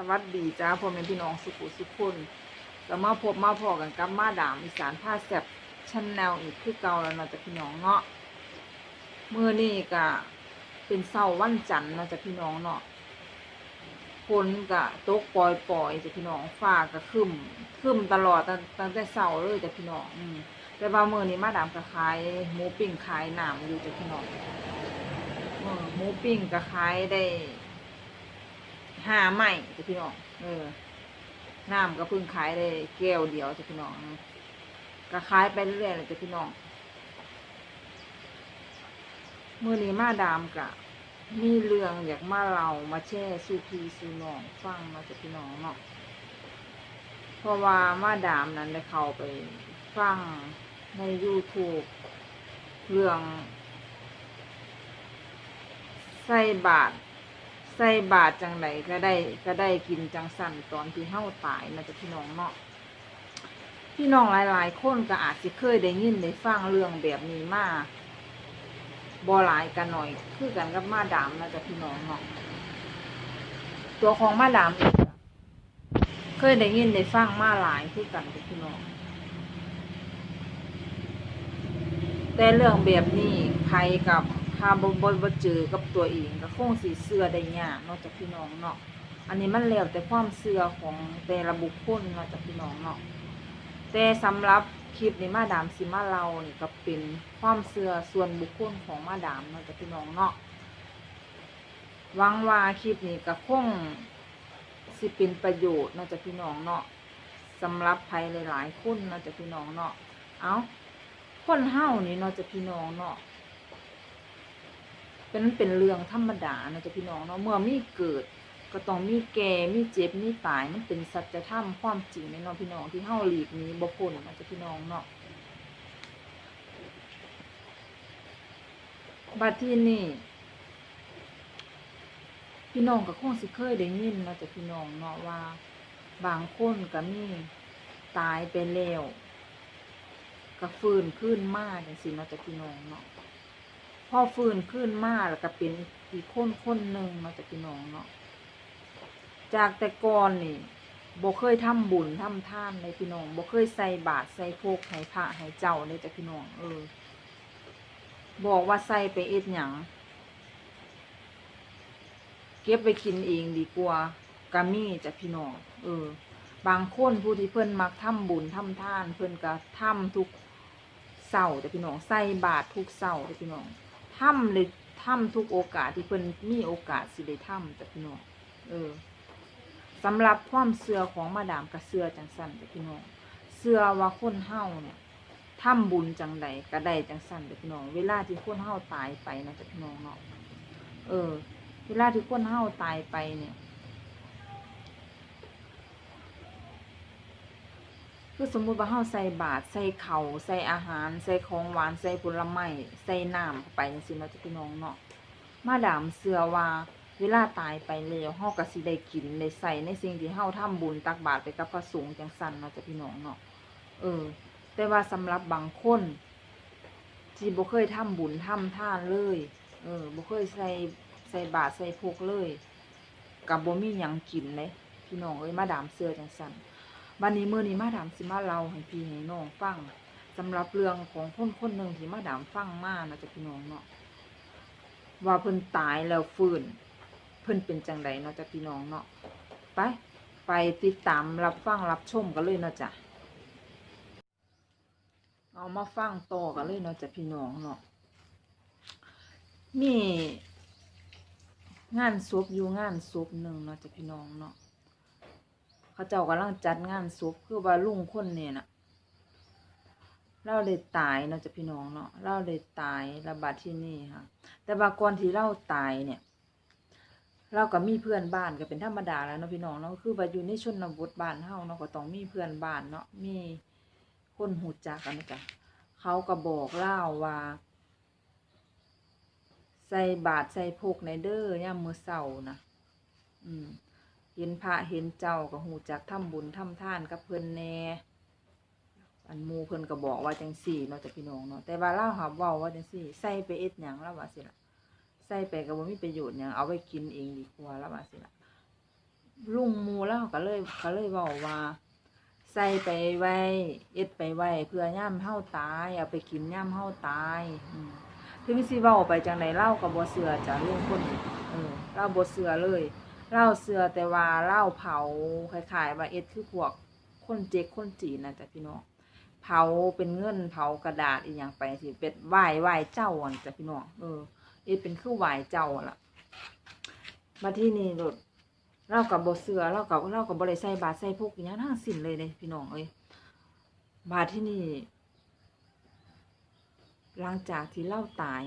สวัสดีจ้าพ่อแม่พี่น้องสุขุสุขคนก็มาพบมาพอกันกับมาดามอีสานผ้าแซบชั้นแนวอีกคือเก่าแล้วเนาะจ้ะพี่น้องเนาะเมื้อนี้ก็เป็นเสาร์วันจันทร์เนาะจ้ะพี่น้องเนาะฝนก็ตกปล่อยๆจ้ะพี่น้องฟ้าก็ครึ้มครึ้มตลอดตั้งตั้งแต่เช้าเลยจ้ะพี่น้องอืมแต่ว่ามื้อนี้มาดามก็ขายหมูปิ้งขายหน้ำอยู่จ้ะพี่น้องเออหมูปิ้งก็ขายได้ ห้าใหม่จ้ะพี่น้องเออน้ำก็เพิ่งขายได้แก้วเดียวจ้ะพี่น้องก็ขายไปเรื่อยๆเลยจ้ะพี่น้องเมื่อนี้มาดามกะมีเรื่องอยากมาเรามาแช่สูพีสูน้องฟังมาจะพี่น้องเนาะเพราะว่ามาดามนั้นได้เข้าไปฟังใน YouTube เรื่อง ใส่บาตร ใส่บาตรจังไดก็ได้ก็ได้กินจังสั่นตอนที่เฮาตายนะจ๊ะพี่น้องเนาะพี่น้องหลาย ๆ คนก็อาจสิเคยได้ยินได้ฟังเรื่องแบบนี้มาบ่หลายกันหน่อย คือกันกับมาดามนะจ๊ะพี่น้องเนาะตัวของมาดามเองก็เคยได้ยินได้ฟังมาหลายคือกันกับพี่น้องแต่เรื่องแบบนี้ใครกับ ถ้าบ่บ่บ่เจอกับตัวเองก็คงสิเชื่อได้ยากเนอกจากพี่น้องเนาะอันนี้มันแล้วแต่ความเชื่อของแต่ละบุคคลเนาะจากพี่น้องเนาะแต่สำหรับคลิปนี้มาดามสิมาเรานี่ก็เป็นความเชื่อส่วนบุคคลของมาดามเนาะจากพี่น้องเนาะหวังว่าคลิปนี้ก็คงสิเป็นประโยชน์เนาะจากพี่น้องเนาะสำหรับใครหลายๆคนเนาะจากพี่น้องเนาะเอาคนเฮานี่เนาะจะพี่น้องเนาะ เป็นเป็นเรื่องธรรมดาเนาะจะพี่น้องเนาะเมื่อมีเกิด ก็ต้องมีแก่มีเจ็บมีตายมันเป็นสัจธรรมความจริงในเนาะพี่น้องที่เฮาหลีกนี้บ่พ้นเนาะจะพี่น้องเนาะบัดที่นี่พี่น้องก็คงสิเคยได้ยินเนาะจะพี่น้องเนาะว่า บางคนก็มีตายไปแล้วก็ฟื้นขึ้นมาจังสิเนาะจากพี่น้องเนาะ พอฟื้นขึ้นมาแล้วก็เป็นอีกคนคนหนึ่งเนาจากพี่น้องเนาะจากแต่ก่อนนี่บ่เคยทำบุญทำท่านเลยพี่น้องบ่เคยใส่บาตรใส่โพกให้พระให้เจ้าเลยจากพี่น้องเออ บอกว่าใส่ไปเอ็ดหยังเก็บไปกินเองดีกว่ากามีจากพี่น้องเออ บางคนผู้ที่เพิ่นมักทำบุญทำท่าน เพิ่นก็ทำทุกเสาร์แต่พี่น้องใส่บาตรทุกเสาร์แต่พี่น้อง ทำเลยทำทุกโอกาสที่เพิ่นมีโอกาสสิได้ทำแต่พี่น้องเออสำหรับความเสื่อของมาดามกับเสือจังสันแต่พี่น้องเสื่อว่าคนเฮาเนี่ยทำบุญจังใดก็ได้จังสันแต่พี่น้อง เวลาที่คนเฮาตายไปนะแต่พี่น้องเนาะเออ เวลาที่คนเฮาตายไปเนี่ย คือสมมุติว่าเฮาใส่บาตรใส่เข่าใส่อาหาร ใส่ของหวานใส่ผลไม้ใส่น้ำเข้าไปจังซี่เนาะจ้ะพี่น้องเนาะมาดามเชื่อว่าเวลาตายไปแล้วเฮาก็สิได้กินได้ใส่ในสิ่งที่เฮาทำบุญตักบาตรไปกับพระสงฆ์จังซั่นเนาะจ้ะพี่น้องเนาะเออ แต่ว่าสำหรับบางคนที่บ่เคยทำบุญทำทานเลย เออบ่เคยใส่ใส่บาตรใส่พกเลยก็บ่มีหยังกินเลยพี่น้องเอ้ยมาดามเชื่อจังซั่น วันนี้มื้อนี้มาดามสิมาเล่าให้พี่ให้น้องฟังสำหรับเรื่องของคนคนหนึ่งที่มาดามฟังมานะจ๊ะพี่น้องเนาะว่าเพิ่นตายแล้วฟื้น เพิ่นเป็นจังไดเนาะจ๊ะพี่น้องเนาะไป ไปติดตามรับฟังรับชมกันเลยเนาะจ๊ะเอามาฟังต่อกันเลยเนาะจ๊ะพี่น้องเนาะนี่งานศพอยู่งานศพหนึ่งเนาะจ๊ะพี่น้องเนาะ เขาเจ้ากำลังจัดงานศพคือว่าลุงคนเนี่ยน่ะเราเลยตายเนาะจะพี่น้องเนาะเราเลยตายระบาดที่นี่ค่ะ แต่ว่าก่อนที่เราตายเนี่ย เราก็มีเพื่อนบ้านก็เป็นธรรมดาแล้วเนาะพี่น้องเนาะคือว่าอยู่ในชนบทบ้านเฮาเนาะก็ต้องมีเพื่อนบ้านเนาะมีคนหูจักกันนะจ๊ะเขาก็บอกเล่าว่าใส่บาตรใส่พกในเด้อย่ามมือเช้านะอืม เห็นพระเห็นเจ้าก็หูจักทำบุญทำท่านกับเพิ่นแน่อันมูเพิ่นก็บอกว่าจังสี่เนาะจากพี่น้องเนาะแต่ว่าเล่าหาเว้าว่าจังสี่ใส่ไปเอ็ดหยังแล้วว่าสิละใส่ไปก็บ่มีประโยชน์หยังเอาไว้กินเองดีกว่าแล้วว่าสิละลุงมูแล้วก็เลยก็เลยบอกว่า ใส่ไปไว้เอ็ดไปไว้เพื่อย่ำเฮาตายเอาไปกินย่ำเฮาตายอืมถึงสิเว้าไปจังไดเล่ากับบ่เสือจ้ะลุงคนเออเล่าบ่เสือเลย เล่าเสือแต่ว่าเล่าเผาคล้ายๆว่าเอ็ดคือพวกคนเจ๊กคนจีนนะจ้ะพี่น้องเผาเป็นเงินเผากระดาษอีหยังไปสิเป็นไหว้ไหว้เจ้าอะจ้ะพี่น้องเออเอ็ดเป็นคือไหว้เจ้าล่ะ มาที่นี่รถเรากับบเสือเรากับเรากับบริใส่บาทใส่พวกอย่างทั้งสิ้นเลยเลยพี่น้องเอ้ยบาที่นี่ หลังจากที่เล่าตาย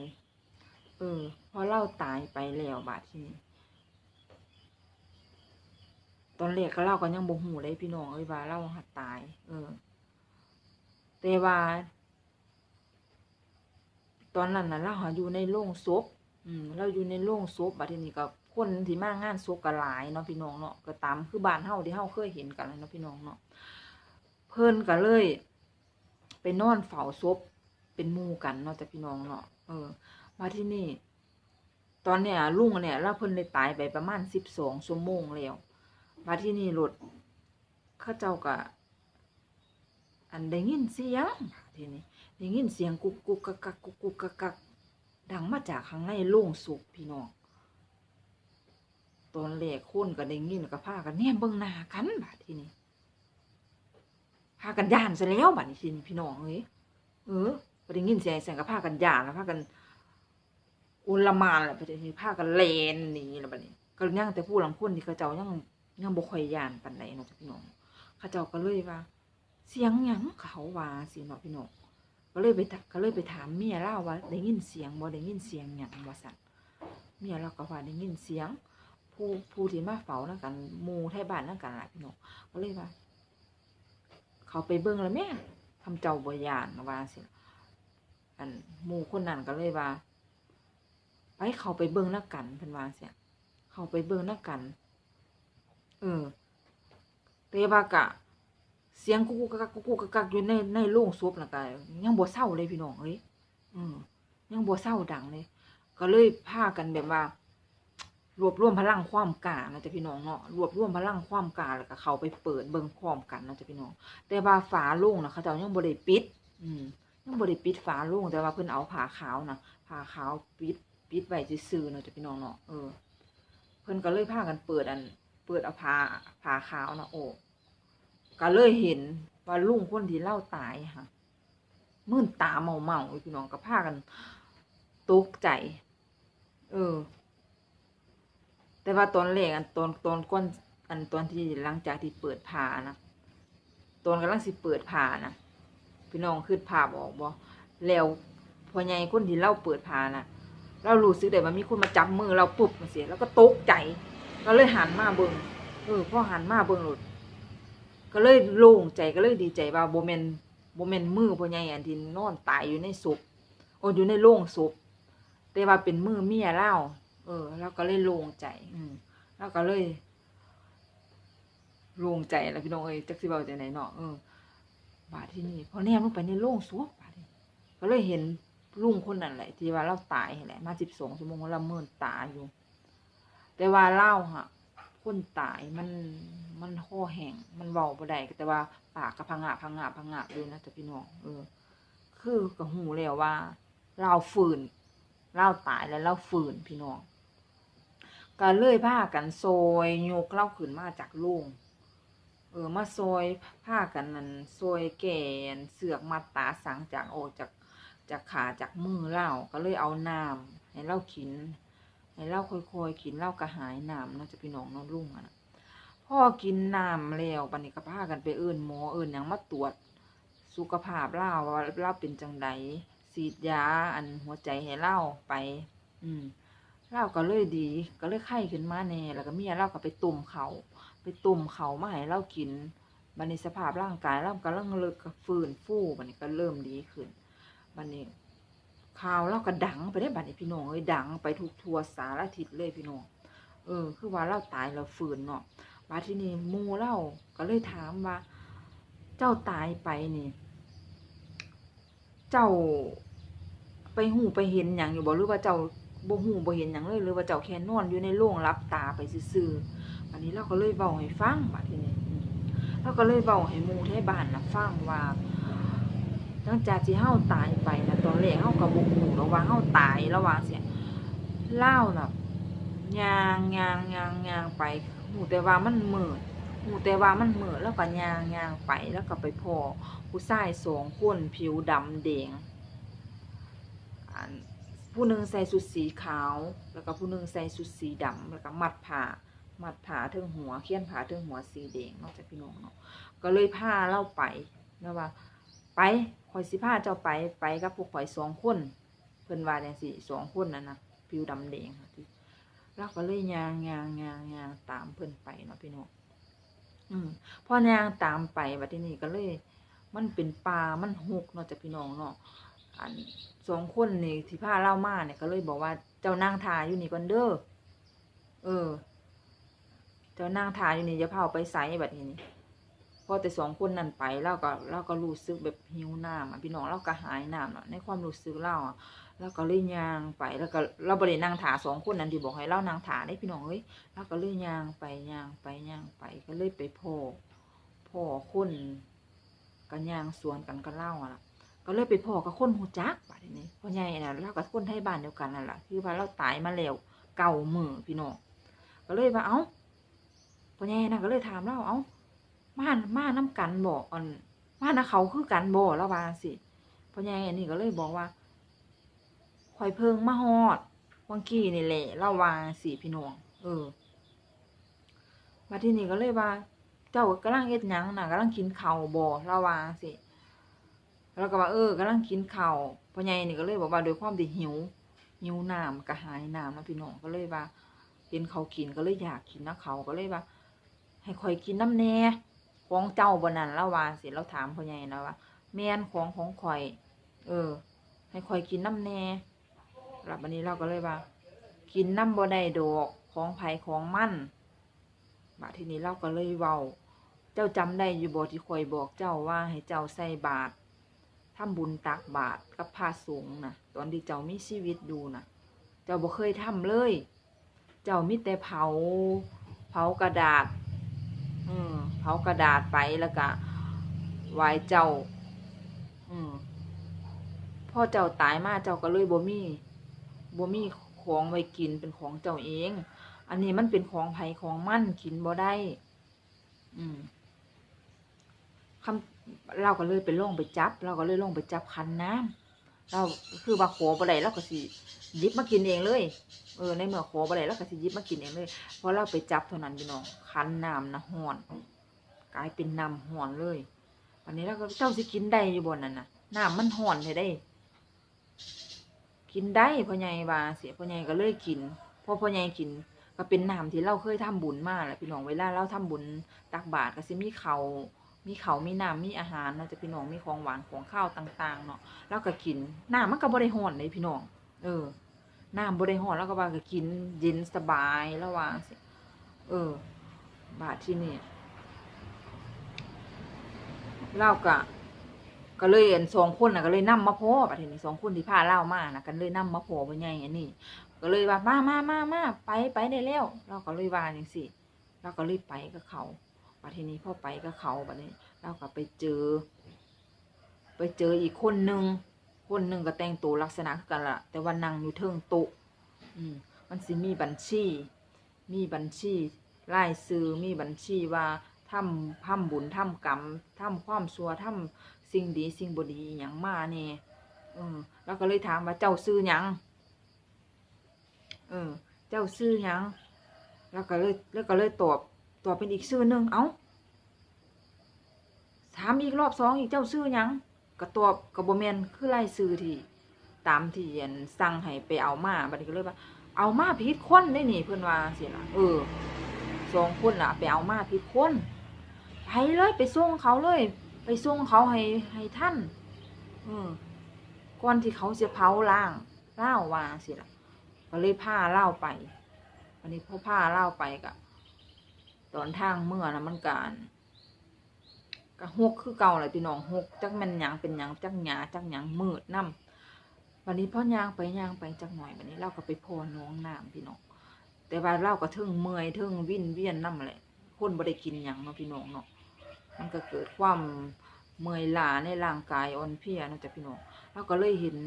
เออ พอเล่าตายไปแล้วบาทที่นี่ ตอนแรกก็เล่ากันยังบ่หูเลยพี่น้องเอ้ยว่าเล่าหัดตาย เออ แต่ว่า ตอนนั้นน่ะเราหาอยู่ในโรงศพอืมเราอยู่ในโรงศพบัดทีนี้ก็คนที่มางานศพก็หลายเนาะพี่น้องเนาะก็ตามคือบ้านเฮาที่เฮาเคยเห็นกันเนาะพี่น้องเนาะเพิ่นก็เลย ไปนอนเฝ้าศพเป็นมู่กันเนาะแต่พี่น้องเนาะเออมาที่นี่ ตอนเนี้ยลุงเนี่ยเราเพิ่นได้ตายไปประมาณสิบสองชั่วโมงแล้ว มาที่นี่รถเขาเจ้าก็อันได้ยินเสียงทีนี้ได้ยินเสียงกุกกุกกักกักกุกกุกกักกักดังมาจากข้างในโล่งสุกพี่น้องตอนแรกคนก็ได้ยินก็พากันแนมเบิ่งหน้ากันบาดทีนี้พากันย่านซะแล้วบาดทีนี้พี่น้องเอ้ยเออพอได้ยินเสียงเสียงก็พากันย่านแล้วพากันอุลมานแหละพอดีพากันเลนนี่แล้วบัดนี้ก็ยังแต่ผู้หลังคนที่เขาเจ้ายัง ยังบ่ค่อยย่านปานใดเนาะจ้ะพี่น้องเขาเจ้าก็เลยว่า เสียงหยังเขาว่าสิเนาะพี่น้องก็เลยไปก็เลยไปถามเมียเล่าว่าได้ยินเสียงบ่ได้ยินเสียงหยังว่าสั่นเมียเราก็ว่าได้ยินเสียง ผู้ผู้ที่มาเฝ้านั่นกันหมู่ไทยบ้านนั่นกันล่ะพี่น้องก็เลยว่า เขาไปเบิ่งแล้วแม่ทำเจ้าบ่ยานว่าสิอันหมู่คนนั้นก็เลยว่าไปเขาไปเบิ่งนักกันเพิ่นว่าเสียเขาไปเบิ่งนักกัน เออแต่ว่ากะ เสียงกุกกุกกักกุกกุกกักกักอยู่ในในโรงศพน่ะก็ยังบ่เศร้าเลยพี่น้องเอ้ยอืมยังบ่เศร้าดังเลย ก็เลยพากันแบบว่า รวบรวมพลังความกล้านะจ๊ะพี่น้องเนาะรวบรวมพลังความกล้าแล้วก็เข้าไปเปิดเบิ่งพร้อมกันนะจ๊ะพี่น้อง แต่ว่าฝาโล่งนะเขาเจ้ายังบ่ได้ปิด อืมยังบ่ได้ปิดฝาโล่งแต่ว่าเพิ่นเอาผ้าขาวนะผ้าขาวปิดปิดไว้ซื่อๆเนาะจ๊ะพี่น้องเนาะเออเพิ่นก็เลยพากันเปิดอัน เปิดเอาผ้าผ้าขาวนะโอ้ก็เลยเห็นว่าลุงคนที่เล่าตายค่ะมื่นตาเมาเมาพี่น้องก็พากันตกใจ เออ แต่ว่าตอนแรกอันตอนตอนก้อนอันตอนที่หลังจากที่เปิดผ่านะตอนกำลังสิเปิดผ่านะพี่น้องขึ้นผ่าบอกบอแล้วพอใหญ่คนที่เล่าเปิดผ่านะเรารู้สึกได้ว่ามีคนมาจับมือเราปุ๊บมาเสียแล้วก็ตกใจ ก็เลยหันมาเบิงเออพอหันมาเบิงหลุดก็เลยโล่งใจก็เลยดีใจว่าโบเมนโบเมนมือพ่อใหญ่อันที่นอนตายอยู่ในศพโอ้อยู่ในโล่งศพแต่ว่าเป็นมือเมียเล่าเออ แล้วก็เลยโล่งใจ อืมแล้วก็เลยโล่งใจแล้วพี่น้องเอ้ยจักสิเบาใจไหนเนาะเออบาดที่นี่พอแนมลงไปในโล่งศพบาดก็เลยเห็นลุงคนนั้นแหละ ที่ว่าเราตายนั่นแหละ มาสิบสองชั่วโมงแล้วละเมินตาอยู่ แต่ว่าเล่าฮะคนตายมันมันห่อแห้งมันเบาบ่ได้แต่ว่าปากก็พังงาพังงาพังงาเลยนะจ๊ะพี่น้องเออ คือก็หูแล้วว่า เราฝืนเราตายแล้วเราฝืนพี่น้องก็เลื่อยพากันซอยยกเล่าขึ้นมาจากโรงเออมาซอยพากันนั่นซอยแกนเสือกมัดตาสังจากออจากจากขาจากมือเล่าก็เลยเอาน้ำให้เล่ากิน ให้เล่าค่อยๆกินเล่ากระหายน้ำเนาะจะพี่น้องเน้องลุงอะนะพ่อกินน้ำแล้วปันนี้ก็พากันไปเอิ้นหมอเอิ้นหยังมาตรวจ สุขภาพเล่าว่าเล่าเป็นจังไดฉีดยาอันหัวใจให้เล่าไป อืมเล่าก็เลยดี ก็เลยไข้ขึ้นมาแน่แล้วก็เมียเล่าก็ไปตุ่มเขาไปตุ่มเขามาให้เล่ากินบันนี้สภาพร่างกายเล่ากำลังเลิกฟื้นฟูบันนี้ก็เริ่มดีขึ้นบันนี้ ข่าวเราก็ดังไปได้บัดนี้พี่น้องเอ้ยดังไปทุกทัวสารทิศเลยพี่น้องเออ คือว่าเราตายเราฝืนเนาะบัดที่นี่มูเล่าก็เลยถามว่า เจ้าตายไปนี่ เจ้าไปหูไปเห็นอย่างอยู่บ่หรือว่าเจ้าบ่หูบ่เห็นอย่างเลยหรือว่าเจ้าแค่นอนอยู่ในโรงรับตาไปซื่อๆอันนี้เราก็เลยเว้าให้ฟังบัดทีนี้อืมเราก็เลยเว้าให้มู่ไทบ้านนะฟังว่า หลังจากที่เฮาตายไปนะตอนแรกเฮาก็บ่ฮู้หรอกว่าเฮาตายแล้วว่าเสียเล่าวน่ะย่างย่างย่างย่างไปฮู้แต่ว่ามันมืดฮู้แต่ว่ามันมืดแล้วก็ย่างย่างไปแล้วก็ไปพอผู้ชายสองคนผิวดำแดงผู้หนึ่งใส่ชุดสีขาว แล้วก็ผู้หนึ่งใส่ชุดสีดำแล้วก็มัดผ้ามัดผาถึงหัวเขียนผาถึงหัวสีแดงนอกจากพี่น้องเนาะก็เลยพาเล่าไปนะว่า ไป ข่อยสิพาเจ้าไปไปกับพวกข่อยสองคน เพิ่นว่าจังซี่สองคนนั่นนะผิวดำแดงค่ะที่ราก็เลยยางยางยางยางตามเพิ่นไปเนาะพี่น้องอืมพอยางตามไปบัดทีนี้ก็เลย มันเป็นป่ามันหกเนาะจากพี่น้องเนาะอันสองคนนี่ที่พาเล่ามาเนี่ยก็เลยบอกว่าเจ้านางทาอยู่นี่ก่อนเด้อเออ เจ้านางทาอยู่นี่จะเอาไปใส่แบบนี้ อแต่สองคนนั่นไปเราก็เราก็รู้สึกแบบหิวน้ำพี่น้องเราก็หายน้ำเนาะในความรู้สึกเราอะเราก็เลยยางไปแล้วก็เราบรินางถาสองคนนั้นที่บอกให้เรานางถาได้พี่น้องเอ้ยเราก็เลยยางไปยางไปยางไปก็เลยไปพ่อพ่อคนกันยางสวนกันกับเล่าอะล่ะ ก็เลยไปพ่อกับคนหูจักป่ะทีนี้พ่อใหญ่น่ะเรากับคนไทยบ้านเดียวกันนั่นแหละคือว่าเราตายมาแล้วเก่ามือพี่น้องก็เลยว่าเอ้าพ่อใหญ่น่ะก็เลยถามเราเอ้า มามาน้ำกันบ่อนมานะเขาคือกันบ่แล้วว่าสิพ่อใหญ่อันนี้ก็เลยบอกว่าข่อยเพิงมาฮอดวังกี้นี่แหละเล่าว่าสิพี่น้องเออมาที่นี่ก็เลยว่า เจ้ากำลังเฮ็ดหยังนะกำลังกินเข้าบ่เล่าวาสิแล้วก็ว่าเออกำลังกินเข้าวพ่อใหญ่นี่ก็เลยบอกว่าโดยความที่หิวหิวน้ำกระหายน้ำนะพี่น้องก็เลยว่าเห็นเขากินก็เลยอยากกินนะเขาก็เลยว่า ให้ข่อยกินน้ำแน่ ของเจ้าบนนั้นแล้วว่าสิเราถามพ่อใหญ่นะว่าแม่นของของข่อย เออ ให้ข่อยกินน้ำแน่รับวันนี้เราก็เลยว่า กินน้ำบ่ได้ดอกของไผ่ของมั่นบาทีนี้เราก็เลยเว้า เจ้าจำได้อยู่บ่ที่ข่อยบอกเจ้าว่าให้เจ้าใส่บาตรทำบุญตักบาตรกับพระสงฆ์นะตอนที่เจ้ามีชีวิตอยู่นะเจ้าบ่เคยทำเลย เจ้ามีแต่เผา เผากระดาษ อืมเผากระดาษไปแล้วก็ไหวเจ้า อืมพ่อเจ้าตายมาเจ้าก็เลยบ่มีบ่มีของไว้กินเป็นของเจ้าเอง อันนี้มันเป็นของไผของมั่นกินบ่ได้ อืมคำเราก็เลยไปล่องไปจับ เราก็เลยล่องไปจับคันน้ำเราคือว่าขอบ่ได้เราก็สิ ยิบมากินเองเลย เออ ในเมื่อขอบ่ได้เราก็สิยิบมากินเองเลย เพอเราไปจับเท่านั้นพี่น้อง คันน้ำนะห้อน กลายเป็นน้ำห้อนเลยวันนี้เราก็เจ้าสิกินได้อยู่บนนั้นน่ะ น้ำมันห้อนให้ได้ กินได้พ่อใหญ่ว่าเสียพ่อใหญ่ก็เลยกิน พอพ่อใหญ่กิน ก็เป็นน้ำที่เราเคยทำบุญมาแหละพี่น้องเวลาเราทำบุญตักบาตรก็สิมีเขามีเขามีน้ำมีอาหารเนาะจะพี่น้องมีของหวานของข้าวต่าง ๆ เนาะเราก็กินน้ำมันก็บ่ได้ห้อนเลยพี่น้อง เออน้ำบ่ได้ห้อนแล้วก็ว่าก็กินเย็นสบายแล้วว่าสิเออ บาทที่นี่เล่าก็ก็เลยเห็นสองคนนะก็เลยนำมาโพบาทที่นี่สองคนที่พาเล่ามานะกันเลยนำมาโพไปไงอันนี้ก็เลยว่ามามามามาไปไปได้แล้วเราก็เลยว่าอย่างสิเราก็เลยไปกับเขาบาทีนี้พ่อไปกับเขาบัดนี้ เราก็ไปเจอ ไปเจออีกคนนึง คนหนึ่งก็แต่งตัวลักษณะคือกันละแต่ว่านั่งอยู่เทิงโต๊ะอืมมันสิมีบัญชี มีบัญชีรายซื้อมีบัญชีว่าทำทำบุญทำกรรมทำความชั่วทำสิ่งดีสิ่งบดีอย่างมาเนี่ยเออแล้วก็เลยถามว่าเจ้าซื้อยังเออ เจ้าซื้อยังแล้วก็เลยแล้วก็เลยตอบตอบเป็นอีกชื่อหนึ่งเอ้าถามอีกรอบสองอีกเจ้าซื้อยัง ก็ตอบกับ่แมนคือไล่ซื้อที่ ตามที่อันสั่งให้ไปเอามาบัดนี้ก็เลยว่า เอามาผิดคนได้นี่เพิ่อนว่าสิล่ะเออสองคนล่ะ ไปเอามาผิดคนไปเลยไปส่งเขาเลย ไปส่งเขาให้ให้ท่านเออก่อนที่เขาจะเผาล่างเล่าว่าสิล่ะก็เลยพาเล่าไปอันนี้พอพาเล่าไปก็ตอนทางเมื่อนะมันการ ก็หกคือเก่าเลยพี่น้องหกจักแมันยังเป็นยังจักหยาจักหยังมืดน้ำวันนี้พ่อยางไปยางไปจักหน่อยวันนี้เราก็ไปพนน้องน้ำพี่น้องแต่ว่าเราก็เทิงเมื่อยเทิงวิ่นเวียนนํแหละคนบ่ได้กินหยังเนาะพี่น้องเนาะมันก็เกิดความเมื่อยล้าในร่างกายอ่อนเพลียเนาะจ้ะพี่น้องเราก็เลยเห็น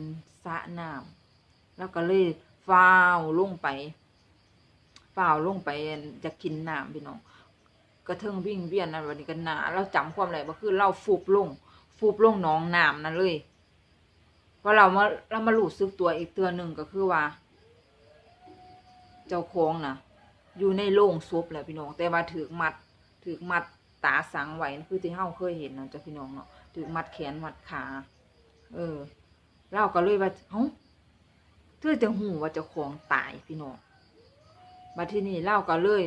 สระน้ำแล้วก็เลยฟ้าวลงไปฟ้าวลงไปจะกินน้ำพี่น้อง ก็เทิงวิ่งเวียนนั่นวันนี้กันหนาเราจำความอะได้บ่คือเราฟุบลงฟุบลงหนองน้ำนั่นเลยพอเรามาเรามารู้สึกตัวอีกเตือนหนึ่งก็คือว่า เจ้าของน่ะอยู่ในโรงศพแหละพี่น้อง แต่ว่าถือมัดถือมัดตาสังไว้นั่คือที่เฮาเคยเห็นนะเจ้ะพี่น้องเนาะถือมัดแขนมัดขาเออเราก็เลยว่าเอ้าเธอจะหูว่าเจ้าของตายพี่น้องบัดทีนี้เราก็เลย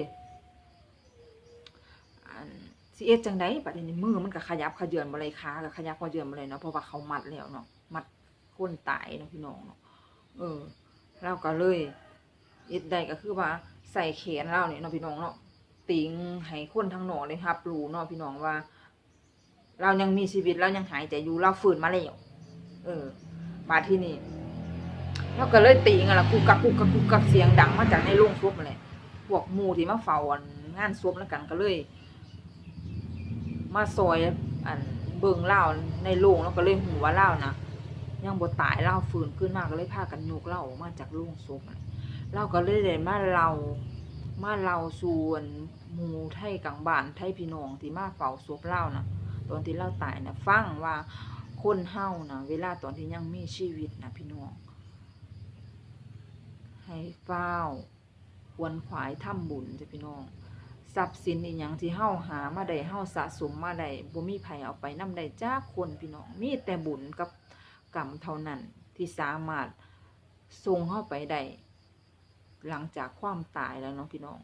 สิเอ็ดจังไดบัดนี้มือมันก็ขยับขยื่นบ่เลยขาก็ขยับขยื่นบ่เลยเนาะเพราะว่าเขามัดแล้วเนาะมัดคนตายเนาะพี่น้องเนาะเออเราก็เลยเอ็ดได้ก็คือว่าใส่แขนเราเนี่ยเนาะพี่น้องเนาะติงให้คนทั้งนอกได้รับรู้เนาะพี่น้องว่า เรายังมีชีวิตเรายังหายใจอยู่เราฟื้นมาแล้วเออ มาที่นี่เราก็เลยติงอะล่ะกุกกักกุกกักกุกกักเสียงดังมาจากในโรงศพนั่นแหละพวกมูที่มาเฝ้าอันงานศพแล้วกันก็เลย มาซอยอันเบิ่งเล่าในโรงแล้วก็เลยหูว่าเล่านะยังบ่ตายเล่าฟื้นขึ้นมากก็เลยพากันยกเล่าออกมาจากโรงศพน่ะเล่าก็เลยได้มาเล่ามาเล่าส่วนหมู่ไทยกลางบ้านไทยพี่น้องที่มาเฝ้าศพเล่านะตอนที่เล่าตายนะฟังว่าคนเฮานะเวลาตอนที่ยังมีชีวิตนะพี่น้อง ให้เฝ้าวควนขวายทำบุญจ้ะพี่น้อง ทรัพย์สินอีหยังที่เฮาหามาได้เฮาสะสมมาได้บ่มีไผเอาไปนำได้จ้าคนพี่น้องมีแต่บุญกับกรรมเท่านั้นที่สามารถส่งเฮาไปได้หลังจากความตายแล้วเนาะพี่น้อง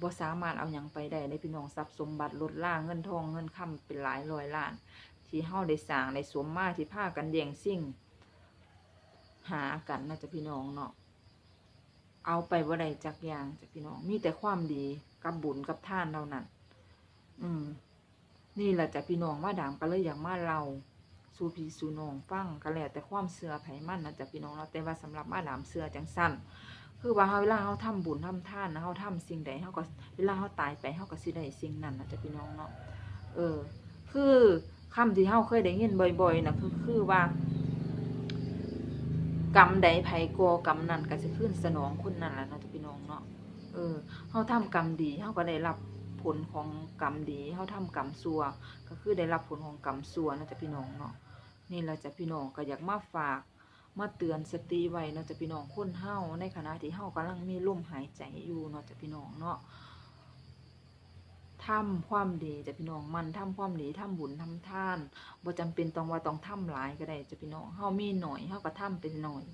บ่สามารถเอาหยังไปได้ในพี่น้องทรัพย์สมบัติลดล่าเงินทองเงินคำเป็นหลายร้อยล้าน ที่เฮาได้สร้างได้สมมาที่พากันแย่งสิ่ง หากันนะจ๊ะพี่น้องเนาะ เอาไปบ่ได้จักอย่างจ้ะพี่น้องมีแต่ความดีกับบุญกับท่านเท่านั้นอืม นี่แหละจ้ะพี่น้องมาดามก็เลยอย่ากมาเราสู่พี่สู่น้องฟังก็แล้วแต่ความเสื่อไผมันนะจ้ะพี่น้องเนาแต่ว่าสำหรับมาดามเสื่อจังสั้นคือว่าเฮาเวลาเฮาทำบุญทำท่านนะเฮาทำสิ่งใดเฮาก็เวลาเฮาตายไปเฮาก็สิได้สิ่งนั้นนะจ้ะพี่น้องเนาะเออ คือคำที่เฮาเคยได้ยินบ่อยๆนะคือคือว่า กรรมใดไผก่อกรรมนั้นก็สิขึ้นสนองคนนั้นแหละเนาะจะพี่น้องเนาะเออเฮาทำกรรมดีเฮาก็ได้รับผลของกรรมดีเฮาทำกรรมชั่ว ก็คือได้รับผลของกรรมชั่วเนาะจ้ะพี่น้องเนาะนี่แหละจ้ะพี่น้องก็อยากมาฝากมาเตือนสติไว้เนาะจ้ะพี่น้องคนเฮาในขณะที่เฮากำลังมีลมหายใจอยู่เนาะจ้ะพี่น้องเนาะ ทำความดีจ้ะพี่น้องมันทำความดีทำบุญทำท่านบ่จำเป็นต้องว่าต้องทำหลายก็ได้จ้ะพี่น้องเฮามีหน่อยเฮาก็ทำเป็นหน่อย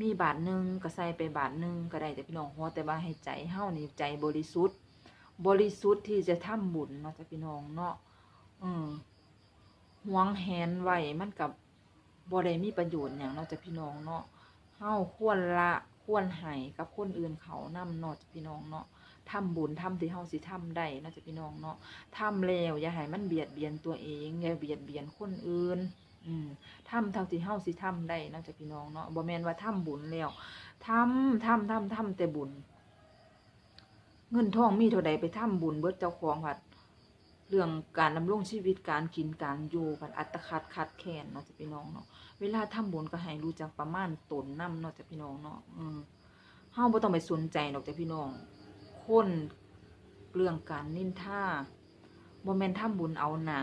มีบาทหนึ่งก็ใส่ไปบาทหนึ่งก็ได้แต่พี่น้องหัวแต่ว่าให้ใจเฮานี่ใจบริสุทธิ์ บริสุทธิ์ที่จะทำบุญเนาะจะพี่น้องเนาะอืมหวงแหนไว้มันกับบ่ได้มีประโยชน์อย่างเนาะจะพี่น้องเนาะเฮาควรละควรให้กับคนอื่นเขานำเนาะจะพี่น้องเนาะ ทำบุญทำที่เฮาสิทำได้นาะจ้ะพี่น้องเนาะทำแล้วอย่าให้มันเบียดเบียนตัวเองอย่าเบียดเบียนคนอื่นอืมทำเท่าที่เฮาสิทำได้นาะจ้ะพี่น้องเนาะบ่แม่นว่าทำบุญแล้วทำทำทำทำแต่บุญ เงินทองมีเท่าใดไปทำบุญเบิดเจ้าของผัดเรื่องการดำรงชีวิตการกินการอยู่ผัดอัตคัดคัดแค้นเนาะจะพี่น้องเนาะเวลาทำบุญก็ให้รู้จักประมาณตนนำเนาะจะพี่น้องเนาะอืมเฮาบ่ต้องไปสนใจดอกจะพี่น้อง คนเรื่องการนินท่าบ่แม่นทำบุญเอาหนา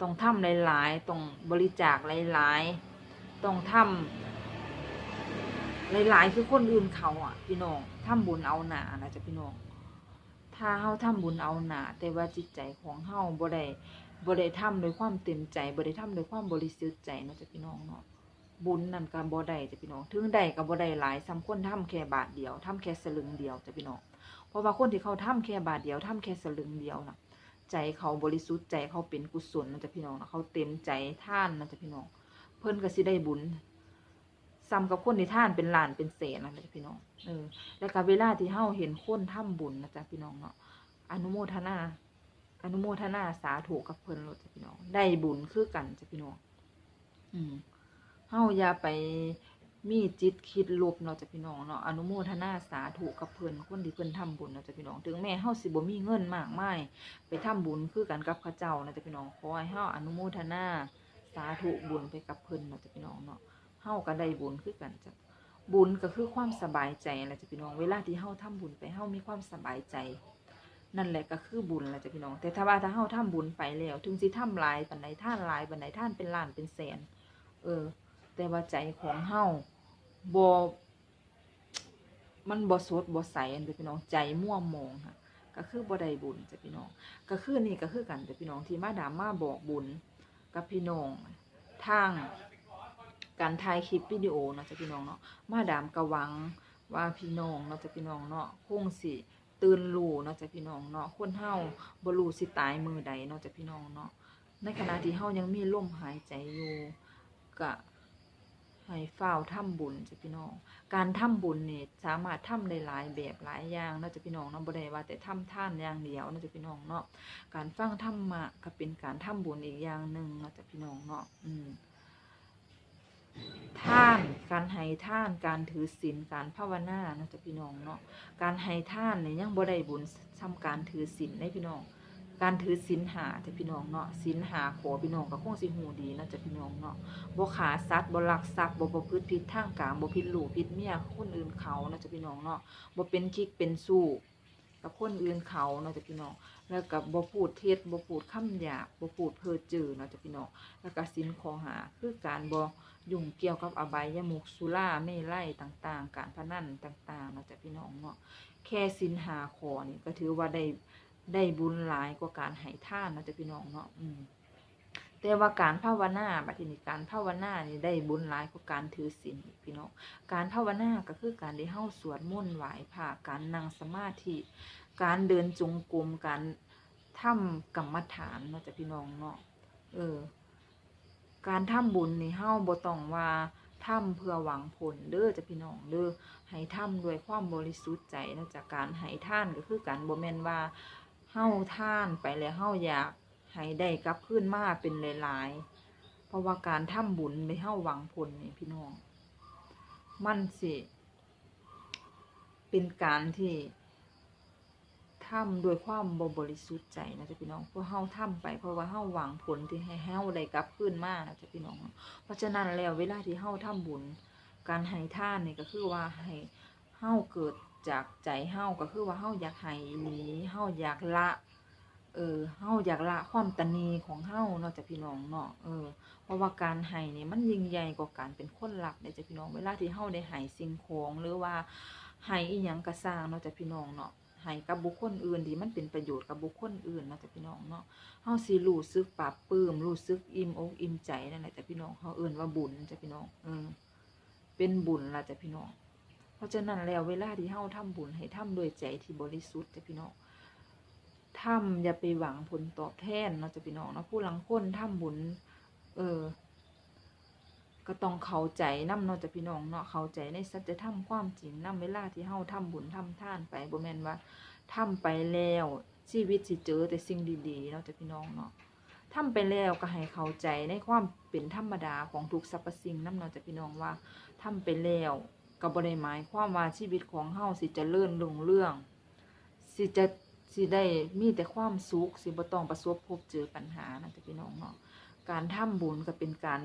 ต้องทำหลายๆต้องบริจาคหลายๆต้องทำหลายๆคือคนอื่นเขาอะ พี่น้องทำบุญเอาหนานะจ๊ะพี่น้อง ถ้าเฮาทำบุญเอาหนาแต่ว่าจิตใจของเฮาบ่ได้บ่ได้ทำโดยความเต็มใจบ่ได้ทำโดยความบริสุทธิ์ใจนะจ๊ะพี่น้องเนาะบุญนั่นก็บ่ได้จ้ะพี่น้อง ถึงได้ก็บ่ได้หลายซ้ำคนทำแค่บาทเดียวทำแค่สลึงเดียวจ้ะพี่น้อง เพราะว่าคนที่เขาทำแค่บาทเดียวทำแค่สลึงเดียวน่ะใจเขาบริสุทธิ์ใจเขาเป็นกุศลนะจ๊ะพี่น้องนะเขาเต็มใจท่านนะจ๊ะพี่น้อง เพิ่นก็สิได้บุญซ้ำกับคนที่ท่านเป็นล้านเป็นแสนนะจ๊ะพี่น้องเออแล้วก็เวลาที่เฮาเห็นคนทำบุญนะจ๊ะพี่น้องเนาะอนุโมทนา อนุโมทนาสาธุกับเพิ่นโลดจ้ะพี่น้อง ได้บุญคือกันจ้ะพี่น้อง อืมเฮาอย่าไป มีจิตคิดลบเนาะจ้ะพี่น้องเนาะอนุโมทนาสาธุกับเพิ่อนคนที่เพิ่นทำบุญเนาะจ้ะพี่น้อง ถึงแม้เฮาสิบ่มีเงินมากมายไปทำบุญคือกันกับเขาเจ้าเนาะจ้ะพี่น้องขอให้เฮาอนุโมทนาสาธุบุญไปกับเพิ่อนเนาะจ้ะพี่น้องเนาะเฮาก็ได้บุญคือกันจ้ะบุญก็คือความสบายใจแหละจ้ะพี่น้องเวลาที่เฮาทำบุญไปเฮามีความสบายใจ นั่นแหละก็คือบุญแหละจ้ะพี่น้อง แต่ถ้าว่าถ้าเฮาทำบุญไปแล้ว ถึงสิทำหลายปานใดท่านลายปานใดท่านเป็นล้านเป็นแสน เออ แต่ว่าใจของเฮาบ่มันบ่สดบ่ใสอันเด้อพี่น้องใจม่วมองค่ะ ก็คือบ่ได้บุญจ้ะพี่น้อง ก็คือนี่ก็คือกันจ้ะพี่น้องที่มาดามมาบอกบุญกับพี่น้องทางการถ่ายคลิปวิดีโอเนาะจ้ะพี่น้องเนาะมาดามก็หวังว่าพี่น้องเนาะจ้ะพี่น้องเนาะคงสิตื่นรู้เนาะจ้ะพี่น้องเนาะคนเฮาบ่รู้สิตายมือใดเนาะจ้ะพี่น้องเนาะในขณะที่เฮายังมีลมหายใจอยู่ก็ ให้ฝ้าวทำบุญจ้ะพี่น้อง การทำบุญเนี่ยสามารถทำได้หลายแบบหลายอย่างเนาะจ้ะพี่น้องเนาะบ่ได้ว่าแต่ทำท่านอย่างเดียวเนาะจ้ะพี่น้องเนาะ การฟังธรรมะก็เป็นการทำบุญอีกอย่างหนึ่งเนาะจ้ะพี่น้องเนาะ อืมท่าน การให้ท่าน การถือศีล การภาวนาเนาะจ้ะพี่น้องเนาะ การให้ท่านเนี่ยยังบ่ได้บุญทำการถือศีลในพี่น้อง การถือศีลหาจะพี่น้องเนาะศีลหาขอพี่น้องก็คงสิฮู้ดีนะจะพี่น้องเนาะบ่ขาสัตว์บ่ลักทรัพย์บ่ประพฤติผิดทางกามบ่ผิดลูกผิดเมียคนอื่นเขาเนาะจะพี่น้องเนาะบ่เป็นคิกเป็นสู้กับคนอื่นเขาเนาะจะพี่น้อง แล้วก็บ่พูดเท็จบ่พูดคำหยาบบ่พูดเพ้อเจ้อเนาะจะพี่น้องแล้วก็ศีลขอหาคือการบ่ยุ่งเกี่ยวกับอบายมุขสุราเม่ไลัยต่างๆ การพนันต่างๆเนาะจะพี่น้องเนาะแค่ศีลหาข้อนี่ก็ถือว่าได้ ได้บุญหลายกว่าการให้ท่านนะจ้ะพี่น้องเนาะอืมแต่ว่าการภาวนาบัดทีนี้การภาวนานี่ได้บุญหลายกว่าการถือศีลพี่น้อง การภาวนาก็คือการได้เฮาสวดมนต์ไหว้พระการนั่งสมาธิ การเดินจงกรม การทำกรรมฐานเนาะจ้ะพี่น้องเนาะ เออ การทำบุญนี่เฮาบ่ต้องว่าทำเพื่อหวังผลเด้อจ้ะพี่น้องเด้อให้ทำด้วยความบริสุทธิ์ใจนะจากการให้ท่านก็คือการบ่แม่นว่า เฮาท่านไปแล้วเฮาอยากให้ได้กลับคืนมาเป็นหลายๆ เพราะว่าการทำบุญไม่เฮาหวังผลนี่พี่น้อง มันสิ เป็นการที่ทำโดวยความบบริสุทธิ์ใจนะจ๊ะพี่น้องเพราะเฮาทำไปเพราะว่าเฮาหวังผลที่ให้เฮาได้กลับคืนมานะจ๊ะพี่น้อง เพราะฉะนั้นแล้วเวลาที่เฮาทำบุญ การให้ท่านนี่ก็คือว่าให้เฮาเกิด จากใจเฮาก็คือว่าเฮาอยากให้อีหลีเฮาอยากละ เออเฮาอยากละความตนีของเฮาเนาะจ้ะพี่น้องเนาะเออเพราะว่าการให้นี่มันยิ่งใหญ่กว่าการเป็นคนรักเด้อจ้ะพี่น้องเวลาที่เฮาได้ให้สิ่งของหรือว่าให้อีหยังก็สร้างเนาะจ้ะพี่น้องเนาะให้กับบุคคลอื่นที่มันเป็นประโยชน์กับบุคคลอื่นเนาะจ้ะพี่น้องเนาะเฮาสิรู้สึกปลาบปลื้มรู้สึกอิ่มอกอิ่มใจนั่นแหละจ้ะพี่น้องเฮาเอิ้นว่าบุญจ้ะพี่น้องเออเป็นบุญล่ะจ้ะพี่น้อง เพราะฉะนั้นแล้วเวลาที่เฮาทำบุญให้ทำด้วยใจที่บริสุทธิ์จ้ะพี่น้องทำอย่าไปหวังผลตอบแทนเนาะจ้ะพี่น้องเนาะผู้หลังคนทำบุญ เออ ก็ต้องเข้าใจนำเนาะจ้ะพี่น้องเนาะเข้าใจในสัจธรรมความจริงนำเวลาที่เฮาทำบุญทำท่านไปบ่แม่นว่าทำไปแล้วชีวิตสิเจอแต่สิ่งดีๆเนาะจ้ะพี่น้องเนาะทำไปแล้วก็ให้เข้าใจในความเป็นธรรมดาของทุกสรรพสิ่งนำเนาะจ้ะพี่น้องว่าทำไปแล้ว ก็บ่ได้หมายความว่าชีวิตของเฮาสิจะเจริญรุ่งเรื่อง สิจะสิได้มีแต่ความสุขสิบ่ต้องประสบพบเจอปัญหานะจ๊ะพี่น้องเนาะการทำบุญก็เป็นการ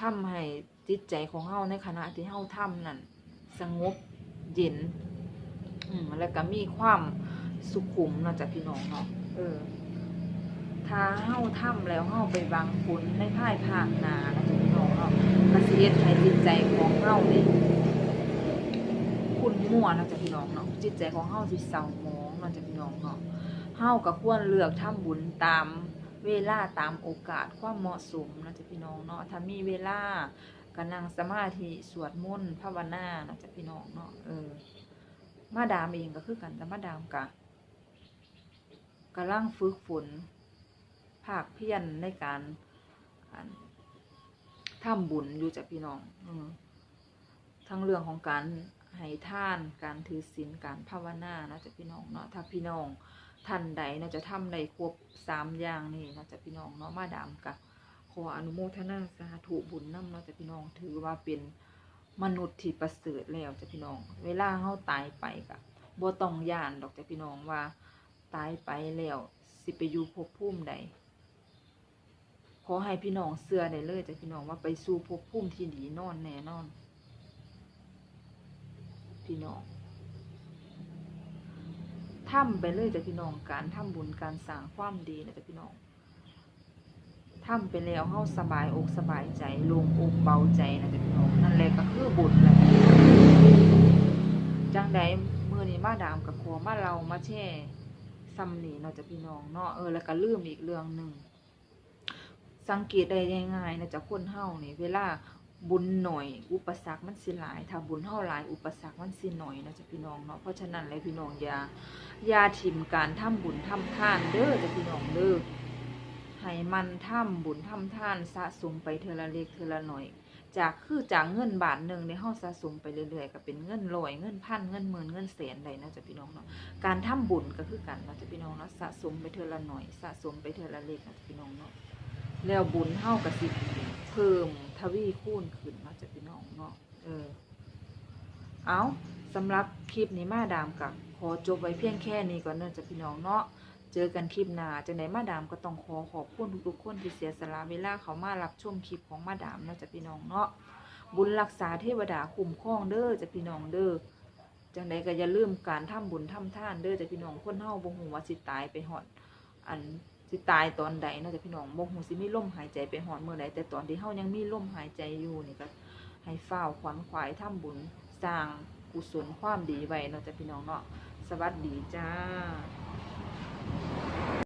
ทำให้จิตใจของเฮาในขณะที่เฮาทำนั่นสงบเย็น อืมแล้วก็มีความสุขุมนะจ๊ะพี่น้องเนาะเออ ถ้าเฮาทำแล้วเฮาไปวังผลในภายภาคหน้านะจ๊ะพี่น้องเนาะก็สิเฮ็ดให้จิตใจของเฮานี่คุณมั่วนะจ้ะพี่น้องเนาะจิตใจของเฮาสิเศร้าหมองนะจ้ะพี่น้องเนาะเฮาก็ควรเลือกทำบุญตามเวลาตามโอกาสความเหมาะสมนะจ้ะพี่น้องเนาะถ้ามีเวลาก็นั่งสมาธิสวดมนต์ภาวนานะจ้ะพี่น้องเนาะเออมาดามเองก็คือกันแต่มาดามกะกำลังฝึกฝน ภาคเพียรในการทำบุญอยู่จ้ะพี่น้องอทั้งเรื่องของการให้ท่านการถือศีลการภาวนาเนาะจะพี่น้องเนาะถ้าพี่น้องท่านใดเนาะจะทำได้ครบสามอย่างนี่เนาะจะพี่น้องเนาะมาดามกะขออนุโมทนาสาธุบุญนำเนาะจะพี่น้องถือว่าเป็นมนุษย์ที่ประเสริฐแล้วจ้ะพี่น้อง เวลาเฮาตายไปก็บ่ต้องย่านดอกจ้ะพี่น้องว่า ตายไปแล้วสิไปอยู่ภพภูมิใด ขอให้พี่น้องเชื่อได้เลยจ้ะพี่น้องว่าไปสู่ภพภูมิที่ดีนอนแน่นอน พี่น้องทำไปเลยจ้ะพี่น้องการทำบุญการสร้างความดีนะจ้ะพี่น้องทำไปแล้วเฮาสบายอกสบายใจลงอกเบาใจนะจ้ะพี่น้องนั่นแหละก็คือบุญแหละจังใดมื้อนี้มาดามกับขอมาเรามาแช่ซ้ำนี่เนาะจ้ะพี่น้องเนาะเออแล้วก็ลืมอีกเรื่องหนึ่ง สังเกตได้ง่ายๆนะจ้ะคนเฮานี่เวลาบุญหน่อย อุปสรรคมันสิหลาย ถ้าบุญเท่าหลายอุปสรรคมันสิหน่อยนะจ๊ะพี่น้องเนาะเพราะฉะนั้นเลยพี่น้องอย่าอย่าถิ่มการทำบุญทำทานเด้อจ้ะพี่น้องเด้อให้มันทำบุญทำทานสะสมไปเทละเล็กเทละหน่อย จากคือจากเงินบาทหนึ่งในห้องสะสมไปเรื่อยๆก็เป็นเงินร้อยเงินพันเงินหมื่นเงินแสนได้นะจ๊ะพี่น้องเนาะการทำบุญก็คือกันนะจ๊ะพี่น้องเนาะสะสมไปเทละหน่อย สะสมไปเทละเล็กนะจ๊ะพี่น้องเนาะ แล้วบุญเฮากับสิเพิ่มทวีคูณขึ้นเนาจะพี่น้องเนาะเออ เอาสำหรับคลิปนี้มาดามกับขอจบไว้เพียงแค่นี้ก่อนเนอะจ้ะพี่น้องเนาะเจอกันคลิปหน้าจังไหนมาดามก็ต้องขอขอบคุณทุกๆคนที่เสียสละเวลาเขามารับชมคลิปของมาดามเนาะจะพี่น้องเนาะบุญรักษาเทวดาคุ้มครองเด้อจะพี่น้องเด้อจังใดก็อย่าลืมการทำบุญทำทานเด้อจะพี่น้องคนเฮาบ่ฮู้ว่าสิตายไปฮอดอัน สิตายตอนใดเนาะจ้ะพี่น้องบ่ฮู้สิมีลมหายใจไปหอนเมื่อใดแต่ตอนที่เฮายังมีลมหายใจอยู่นี่ก็ให้เฝ้าขวัญขวายทำบุญสร้างกุศลความดีไว้เนาะจ้ะพี่น้องเนาะสวัสดีจ้า